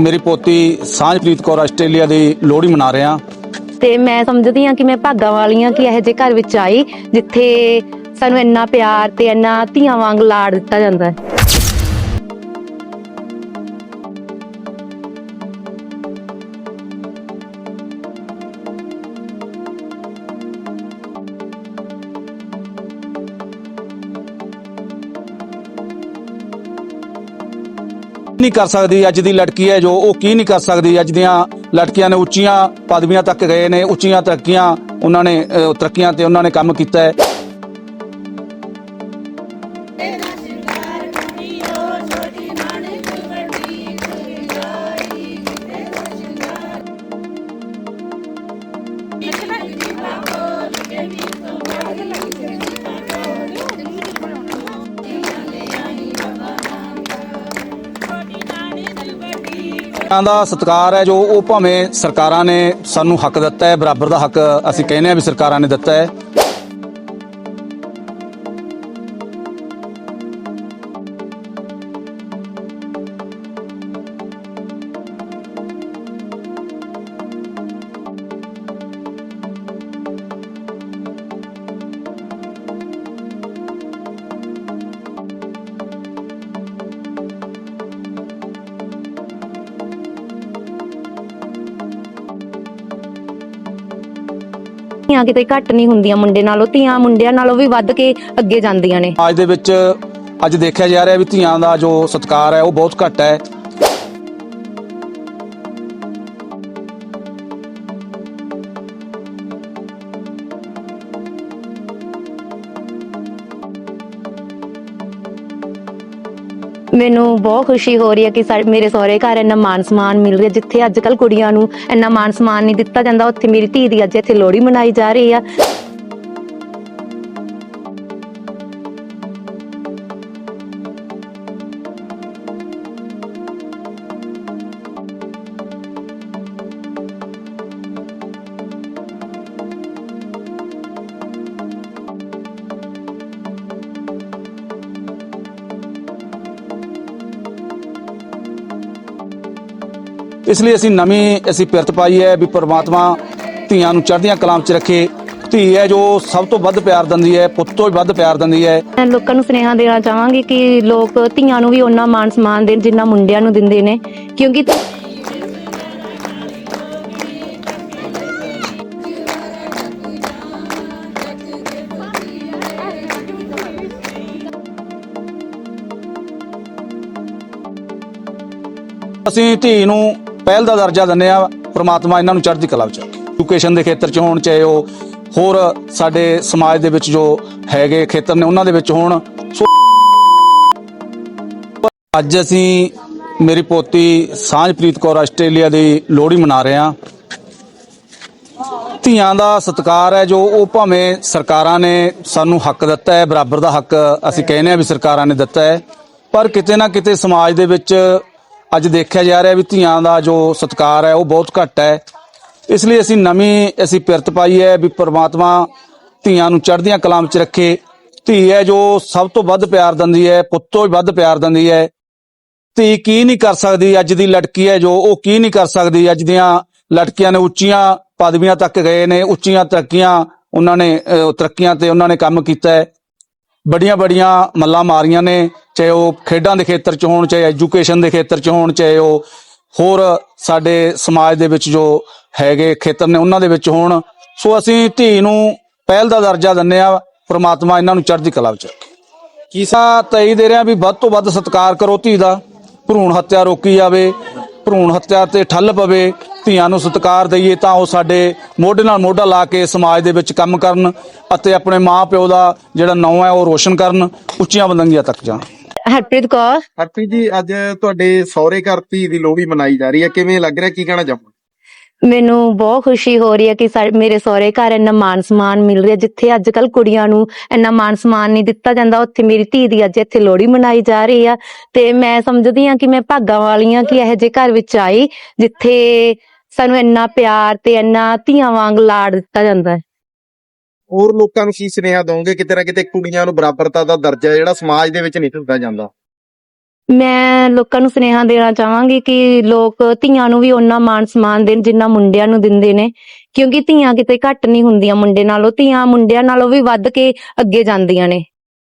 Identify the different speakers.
Speaker 1: ਮੇਰੀ ਪੋਤੀ ਸਾਂਝਪ੍ਰੀਤ ਕੌਰ ਆਸਟ੍ਰੇਲੀਆ ਦੀ ਲੋਹੜੀ ਮਨਾ ਰਿਹਾ
Speaker 2: ਤੇ ਮੈਂ ਸਮਝਦੀ ਹਾਂ ਕਿ ਮੈਂ ਭਾਗਾਂ ਵਾਲੀ ਹਾਂ ਕਿ ਇਹੋ ਜਿਹੇ ਘਰ ਵਿੱਚ ਆਈ ਜਿੱਥੇ ਸਾਨੂੰ ਇੰਨਾ ਪਿਆਰ ਤੇ ਇੰਨਾ ਧੀਆਂ ਵਾਂਗ ਲਾੜ ਦਿੱਤਾ ਜਾਂਦਾ ਹੈ।
Speaker 1: ਨਹੀਂ ਕਰ ਸਕਦੀ। ਅੱਜ ਦੀ ਲੜਕੀ ਹੈ ਜੋ ਉਹ ਕੀ ਨਹੀਂ ਕਰ ਸਕਦੀ। ਅੱਜ ਦੀਆਂ ਲੜਕੀਆਂ ਨੇ ਉੱਚੀਆਂ ਪਦਵੀਆਂ ਤੱਕ ਗਏ ਨੇ ਉੱਚੀਆਂ ਤਰੱਕੀਆਂ ਉਹਨਾਂ ਨੇ ਅਹ, ਤਰੱਕੀਆਂ ਤੇ ਉਹਨਾਂ ਨੇ ਕੰਮ ਕੀਤਾ ਹੈ। ਧੀਆਂ ਦਾ ਸਤਿਕਾਰ ਹੈ ਜੋ ਉਹ ਭਾਵੇਂ ਸਰਕਾਰਾਂ ਨੇ ਸਾਨੂੰ ਹੱਕ ਦਿੱਤਾ ਹੈ, ਬਰਾਬਰ ਦਾ ਹੱਕ ਅਸੀਂ ਕਹਿੰਦੇ ਆ ਵੀ ਸਰਕਾਰਾਂ ਨੇ ਦਿੱਤਾ ਹੈ।
Speaker 2: ਧੀਆਂ ਕਿਤੇ ਘੱਟ ਨਹੀਂ ਹੁੰਦੀਆਂ ਮੁੰਡੇ ਨਾਲੋਂ, ਧੀਆਂ ਮੁੰਡਿਆਂ ਨਾਲੋਂ ਵੀ ਵੱਧ ਕੇ ਅੱਗੇ ਜਾਂਦੀਆਂ ਨੇ।
Speaker 1: ਅੱਜ ਦੇ ਵਿੱਚ ਅੱਜ ਦੇਖਿਆ ਜਾ ਰਿਹਾ ਵੀ ਧੀਆਂ ਦਾ ਜੋ ਸਤਿਕਾਰ ਹੈ, ਉਹ ਬਹੁਤ ਘੱਟ ਹੈ।
Speaker 2: ਮੈਨੂੰ ਬਹੁਤ ਖੁਸ਼ੀ ਹੋ ਰਹੀ ਹੈ ਕਿ ਸਾ- ਮੇਰੇ ਸਹੁਰੇ ਘਰ ਇੰਨਾ ਮਾਨ ਸਨਮਾਨ ਮਿਲ ਰਿਹਾ, ਜਿੱਥੇ ਅੱਜ ਕੱਲ ਕੁੜੀਆਂ ਨੂੰ ਇੰਨਾ ਮਾਨ ਸਨਮਾਨ ਨਹੀਂ ਦਿੱਤਾ ਜਾਂਦਾ, ਉੱਥੇ ਮੇਰੀ ਧੀ ਦੀ ਅੱਜ ਇੱਥੇ ਲੋਹੜੀ ਮਨਾਈ ਜਾ ਰਹੀ ਆ।
Speaker 1: ਇਸ ਲਈ ਅਸੀਂ ਨਵੀਂ ਅਸੀਂ ਪਿਰਤ ਪਾਈ ਹੈ ਵੀ ਪ੍ਰਮਾਤਮਾ ਧੀਆਂ ਨੂੰ ਚੜ੍ਹਦੀਆਂ ਕਲਾਮ 'ਚ ਰੱਖੇ। ਧੀ ਹੈ ਜੋ ਸਭ ਤੋਂ ਵੱਧ ਪਿਆਰ ਦਿੰਦੀ ਹੈ ਪੁੱਤ ਤੋਂ ਵੱਧ ਪਿਆਰ ਦਿੰਦੀ ਹੈ।
Speaker 2: ਮੈਂ ਲੋਕਾਂ ਨੂੰ ਸੁਨੇਹਾ ਦੇਣਾ ਚਾਹਾਂਗੀ ਕਿ ਲੋਕ ਧੀਆਂ ਨੂੰ ਵੀ ਉਹਨਾਂ ਮਾਨ ਸਨਮਾਨ ਦੇਣ ਜਿੰਨਾ ਮੁੰਡਿਆਂ ਨੂੰ ਦਿੰਦੇ ਨੇ ਕਿਉਂਕਿ
Speaker 1: ਅਸੀਂ ਧੀ ਨੂੰ ਪਹਿਲ ਦਾ ਦਰਜਾ ਦਿੰਦੇ ਆ ਪ੍ਰਮਾਤਮਾ ਇਹਨਾਂ ਨੂੰ ਚੜ੍ਹਦੀ ਕਲਾ ਵਿੱਚ ਐਜੂਕੇਸ਼ਨ ਦੇ ਖੇਤਰ 'ਚ ਹੋਣ, ਚਾਹੇ ਉਹ ਹੋਰ ਸਾਡੇ ਸਮਾਜ ਦੇ ਵਿੱਚ ਜੋ ਹੈਗੇ ਖੇਤਰ ਨੇ, ਉਹਨਾਂ ਦੇ ਵਿੱਚ ਹੋਣ। ਸੋ ਅੱਜ ਅਸੀਂ ਮੇਰੀ ਪੋਤੀ ਸਾਂਝਪ੍ਰੀਤ ਕੌਰ ਆਸਟ੍ਰੇਲੀਆ ਦੀ ਲੋਹੜੀ ਮਨਾ ਰਹੇ ਹਾਂ। ਧੀਆਂ ਦਾ ਸਤਿਕਾਰ ਹੈ ਜੋ ਉਹ ਭਾਵੇਂ ਸਰਕਾਰਾਂ ਨੇ ਸਾਨੂੰ ਹੱਕ ਦਿੱਤਾ ਹੈ, ਬਰਾਬਰ ਦਾ ਹੱਕ ਅਸੀਂ ਕਹਿੰਦੇ ਆ ਵੀ ਸਰਕਾਰਾਂ ਨੇ ਦਿੱਤਾ ਹੈ, ਪਰ ਕਿਤੇ ਨਾ ਕਿਤੇ ਸਮਾਜ ਦੇ ਵਿੱਚ ਅੱਜ ਦੇਖਿਆ ਜਾ ਰਿਹਾ ਵੀ ਧੀਆਂ ਦਾ ਜੋ ਸਤਿਕਾਰ ਹੈ, ਉਹ ਬਹੁਤ ਘੱਟ ਹੈ। ਇਸ ਲਈ ਅਸੀਂ ਨਵੀਂ ਅਸੀਂ ਪਿਰਤ ਪਾਈ ਹੈ ਵੀ ਪ੍ਰਮਾਤਮਾ ਧੀਆਂ ਨੂੰ ਚੜ੍ਹਦੀਆਂ ਕਲਾਮ 'ਚ ਰੱਖੇ। ਧੀ ਹੈ ਜੋ ਸਭ ਤੋਂ ਵੱਧ ਪਿਆਰ ਦਿੰਦੀ ਹੈ, ਪੁੱਤ ਤੋਂ ਵੀ ਵੱਧ ਪਿਆਰ ਦਿੰਦੀ ਹੈ। ਧੀ ਕੀ ਨਹੀਂ ਕਰ ਸਕਦੀ, ਅੱਜ ਦੀ ਲੜਕੀ ਹੈ ਜੋ, ਉਹ ਕੀ ਨਹੀਂ ਕਰ ਸਕਦੀ। ਅੱਜ ਦੀਆਂ ਲੜਕੀਆਂ ਨੇ ਉੱਚੀਆਂ ਪਦਵੀਆਂ ਤੱਕ ਗਏ ਨੇ, ਉੱਚੀਆਂ ਤਰੱਕੀਆਂ ਉਹਨਾਂ ਨੇ ਤਰੱਕੀਆਂ ਤੇ ਉਹਨਾਂ ਨੇ ਕੰਮ ਕੀਤਾ ਹੈ। ਬੜੀਆਂ ਬੜੀਆਂ ਮੱਲਾਂ ਮਾਰੀਆਂ ਨੇ, ਚਾਹੇ ਉਹ ਖੇਡਾਂ ਦੇ ਖੇਤਰ 'ਚ ਹੋਣ, ਚਾਹੇ ਐਜੂਕੇਸ਼ਨ ਦੇ ਖੇਤਰ 'ਚ ਹੋਣ, ਚਾਹੇ ਉਹ ਹੋਰ ਸਾਡੇ ਸਮਾਜ ਦੇ ਵਿੱਚ ਜੋ ਹੈਗੇ ਖੇਤਰ ਨੇ, ਉਹਨਾਂ ਦੇ ਵਿੱਚ ਹੋਣ। ਸੋ ਅਸੀਂ ਧੀ ਨੂੰ ਪਹਿਲ ਦਾ ਦਰਜਾ ਦਿੰਦੇ ਆ ਪ੍ਰਮਾਤਮਾ ਇਹਨਾਂ ਨੂੰ ਚੜ੍ਹਦੀ ਕਲਾ ਵਿੱਚ ਰੱਖੇ। ਕੀਸਾ ਤਈ ਦੇ ਰਿਹਾ ਵੀ ਵੱਧ ਤੋਂ ਵੱਧ ਸਤਿਕਾਰ ਕਰੋ ਧੀ ਦਾ, ਭਰੂਣ ਹੱਤਿਆ ਰੋਕੀ ਜਾਵੇ ਭਰੂਣ ਹੱਤਿਆ ਤੇ ਠੱਲ ਪਵੇ ਧੀਆਂ ਨੂੰ ਸਤਿਕਾਰ ਦਈਏ ਤਾਂ ਉਹ ਸਾਡੇ ਮੋਢੇ ਨਾਲ ਮੋਢਾ ਲਾ ਕੇ ਸਮਾਜ ਦੇ ਵਿੱਚ ਕੰਮ ਕਰਨ ਅਤੇ ਆਪਣੇ ਮਾਂ ਪਿਓ ਦਾ ਜਿਹੜਾ ਨਾਂ ਹੈ ਉਹ ਰੋਸ਼ਨ ਕਰਨ ਉੱਚੀਆਂ ਬੁਲੰਦੀਆਂ ਤੱਕ ਜਾਣ।
Speaker 2: ਹਰਪ੍ਰੀਤ ਕੌਰ।
Speaker 3: ਹਰਪ੍ਰੀਤ ਜੀ ਅੱਜ ਤੁਹਾਡੇ ਸਹੁਰੇ ਘਰ ਧੀ ਦੀ ਲੋਹੜੀ ਮਨਾਈ ਜਾ ਰਹੀ ਹੈ। ਕਿਵੇਂ ਲੱਗ ਰਿਹਾ? ਕੀ ਕਹਿਣਾ ਚਾਹੋਗੇ?
Speaker 2: ਮੈਨੂੰ ਬਹੁਤ ਖੁਸ਼ੀ ਹੋ ਰਹੀ ਹੈ ਕਿ ਮੇਰੇ ਸਹੁਰੇ ਘਰ ਇੰਨਾ ਮਾਨ ਸਨਮਾਨ ਮਿਲ ਰਿਹਾ, ਜਿੱਥੇ ਅੱਜ ਕੱਲ ਕੁੜੀਆਂ ਨੂੰ ਇੰਨਾ ਮਾਨ ਸਨਮਾਨ ਨਹੀਂ ਦਿੱਤਾ ਜਾਂਦਾ, ਉੱਥੇ ਮੇਰੀ ਧੀ ਦੀ ਅੱਜ ਇੱਥੇ ਲੋਹੜੀ ਮਨਾਈ ਜਾ ਰਹੀ ਆ। ਤੇ ਮੈਂ ਸਮਝਦੀ ਆ ਕਿ ਮੈਂ ਭਾਗਾਂ ਵਾਲੀ ਆ ਕਿ ਇਹੋ ਜਿਹੇ ਘਰ ਵਿੱਚ ਆਈ, ਜਿੱਥੇ ਸਾਨੂੰ ਇੰਨਾ ਪਿਆਰ ਤੇ ਇੰਨਾ ਧੀਆਂ ਵਾਂਗ ਲਾੜ ਦਿੱਤਾ ਜਾਂਦਾ ਹੈ।
Speaker 3: ਹੋਰ ਲੋਕਾਂ ਨੂੰ ਕੀ ਸੁਨੇਹਾ ਦੋਗੇ ਕਿਤੇ ਨਾ ਕਿਤੇ ਕੁੜੀਆਂ ਨੂੰ ਬਰਾਬਰਤਾ ਦਾ ਦਰਜਾ ਜਿਹੜਾ ਸਮਾਜ ਦੇ ਵਿੱਚ ਨਹੀਂ ਦਿੱਤਾ ਜਾਂਦਾ।
Speaker 2: ਮੈਂ ਲੋਕਾਂ ਨੂੰ ਸੁਨੇਹਾ ਦੇਣਾ ਚਾਹਾਂਗੀ ਕਿ ਲੋਕ ਧੀਆਂ ਨੂੰ ਵੀ ਓਨਾ ਮਾਣ ਸਨਮਾਨ ਦੇਣ ਜਿੰਨਾ ਮੁੰਡਿਆਂ ਨੂੰ ਦਿੰਦੇ ਨੇ। ਕਿਉਂਕਿ ਧੀਆਂ ਕਿਤੇ ਘੱਟ ਨਹੀਂ ਹੁੰਦੀਆਂ ਮੁੰਡੇ ਨਾਲੋਂ, ਧੀਆਂ ਮੁੰਡਿਆਂ ਨਾਲੋਂ ਵੀ ਵੱਧ ਕੇ ਅੱਗੇ ਜਾਂਦੀਆਂ ਨੇ।